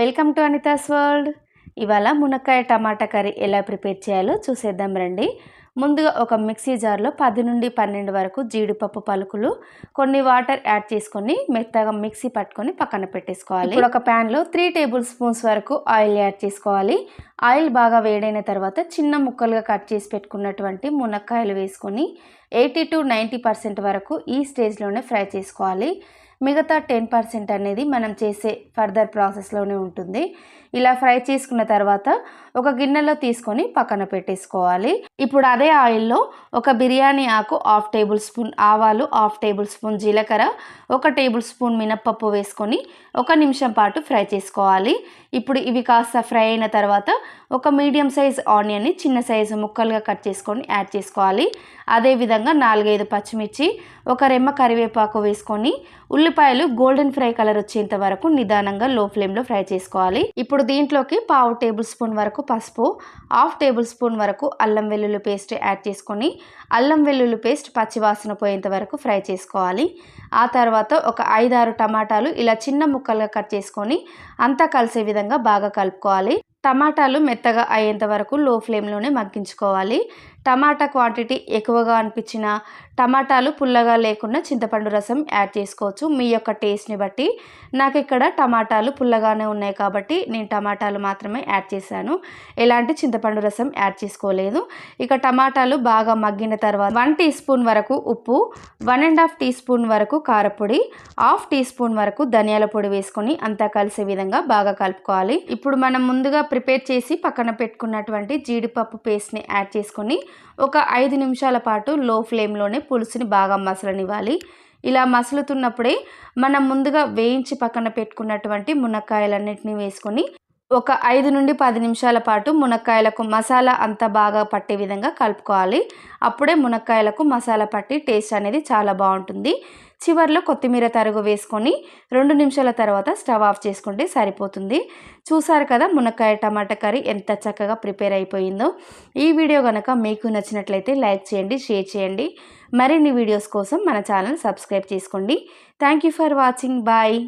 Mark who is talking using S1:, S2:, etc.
S1: Welcome to Anita's world. ఇవాళ మునక్కాయ టమాటా curry ఎలా ప్రిపేర్ చేయాలో చూసేద్దాం రండి. ముందుగా ఒక మిక్సీ జార్లో పది నుండి పన్నెండు వరకు జీడిపప్పు పలుకులు కొన్ని వాటర్ యాడ్ చేసుకొని మెత్తగా మిక్సీ పట్టుకొని పక్కన పెట్టేసుకోవాలి. ఇప్పుడు ఒక ప్యాన్లో త్రీ టేబుల్ స్పూన్స్ వరకు ఆయిల్ యాడ్ చేసుకోవాలి. ఆయిల్ బాగా వేడైన తర్వాత చిన్న ముక్కలుగా కట్ చేసి పెట్టుకున్నటువంటి మునక్కాయలు వేసుకొని ఎయిటీ టు నైంటీ పర్సెంట్ వరకు ఈ స్టేజ్లోనే ఫ్రై చేసుకోవాలి. మిగతా టెన్ పర్సెంట్ అనేది మనం చేసే ఫర్దర్ ప్రాసెస్లోనే ఉంటుంది. ఇలా ఫ్రై చేసుకున్న తర్వాత ఒక గిన్నెలో తీసుకొని పక్కన పెట్టేసుకోవాలి. ఇప్పుడు అదే ఆయిల్లో ఒక బిర్యానీ ఆకు హాఫ్ టేబుల్ స్పూన్ ఆవాలు హాఫ్ టేబుల్ స్పూన్ జీలకర్ర ఒక టేబుల్ స్పూన్ మినప్పప్పు వేసుకొని ఒక నిమిషం పాటు ఫ్రై చేసుకోవాలి. ఇప్పుడు ఇవి కాస్త ఫ్రై అయిన తర్వాత ఒక మీడియం సైజ్ ఆనియన్ని చిన్న సైజు ముక్కలుగా కట్ చేసుకొని యాడ్ చేసుకోవాలి. అదేవిధంగా నాలుగైదు పచ్చిమిర్చి ఒక రెమ్మ కరివేపాకు వేసుకొని ఉల్లిపాయలు గోల్డెన్ ఫ్రై కలర్ వచ్చేంత వరకు నిదానంగా లో ఫ్లేమ్లో ఫ్రై చేసుకోవాలి. ఇప్పుడు దీంట్లోకి పావు టేబుల్ స్పూన్ వరకు పసుపు హాఫ్ టేబుల్ స్పూన్ వరకు అల్లం వెల్లుల్లి పేస్ట్ యాడ్ చేసుకొని అల్లం వెల్లుల్లి పేస్ట్ పచ్చివాసన పోయేంత వరకు ఫ్రై చేసుకోవాలి. ఆ తర్వాత ఒక ఐదారు టమాటాలు ఇలా చిన్న ముక్కలుగా కట్ చేసుకొని అంతా కలిసే విధంగా బాగా కలుపుకోవాలి. టమాటాలు మెత్తగా అయ్యేంత వరకు లో ఫ్లేమ్లోనే మగ్గించుకోవాలి. టమాటా క్వాంటిటీ ఎక్కువగా అనిపించిన టమాటాలు పుల్లగా లేకుండా చింతపండు రసం యాడ్ చేసుకోవచ్చు. మీ యొక్క టేస్ట్ని బట్టి. నాకు ఇక్కడ టమాటాలు పుల్లగానే ఉన్నాయి కాబట్టి నేను టమాటాలు మాత్రమే యాడ్ చేశాను. ఎలాంటి చింతపండు రసం యాడ్ చేసుకోలేదు. ఇక టమాటాలు బాగా మగ్గిన తర్వాత వన్ టీ స్పూన్ వరకు ఉప్పు one and half teaspoon వరకు కారపొడి హాఫ్ టీ స్పూన్ వరకు ధనియాల పొడి వేసుకొని అంతా కలిసే విధంగా బాగా కలుపుకోవాలి. ఇప్పుడు మనం ముందుగా ప్రిపేర్ చేసి పక్కన పెట్టుకున్నటువంటి జీడిపప్పు పేస్ట్ని యాడ్ చేసుకొని ఒక ఐదు నిమిషాల పాటు లో ఫ్లేమ్లోనే పులుసుని బాగా మసలనివ్వాలి. ఇలా మసులుతున్నప్పుడే మనం ముందుగా వేయించి పక్కన పెట్టుకున్నటువంటి మునక్కాయలన్నింటినీ వేసుకొని ఒక ఐదు నుండి పది నిమిషాల పాటు మునక్కాయలకు మసాలా అంతా బాగా పట్టే విధంగా కలుపుకోవాలి. అప్పుడే మునక్కాయలకు మసాలా పట్టి టేస్ట్ అనేది చాలా బాగుంటుంది. చివరిలో కొత్తిమీర తరుగు వేసుకొని రెండు నిమిషాల తర్వాత స్టవ్ ఆఫ్ చేసుకుంటే సరిపోతుంది. చూసారు కదా మునక్కాయ టమాటా కర్రీ ఎంత చక్కగా ప్రిపేర్ అయిపోయిందో. ఈ వీడియో కనుక మీకు నచ్చినట్లయితే లైక్ చేయండి షేర్ చేయండి. మరిన్ని వీడియోస్ కోసం మన ఛానల్ సబ్స్క్రైబ్ చేసుకోండి. Thank you for watching. Bye.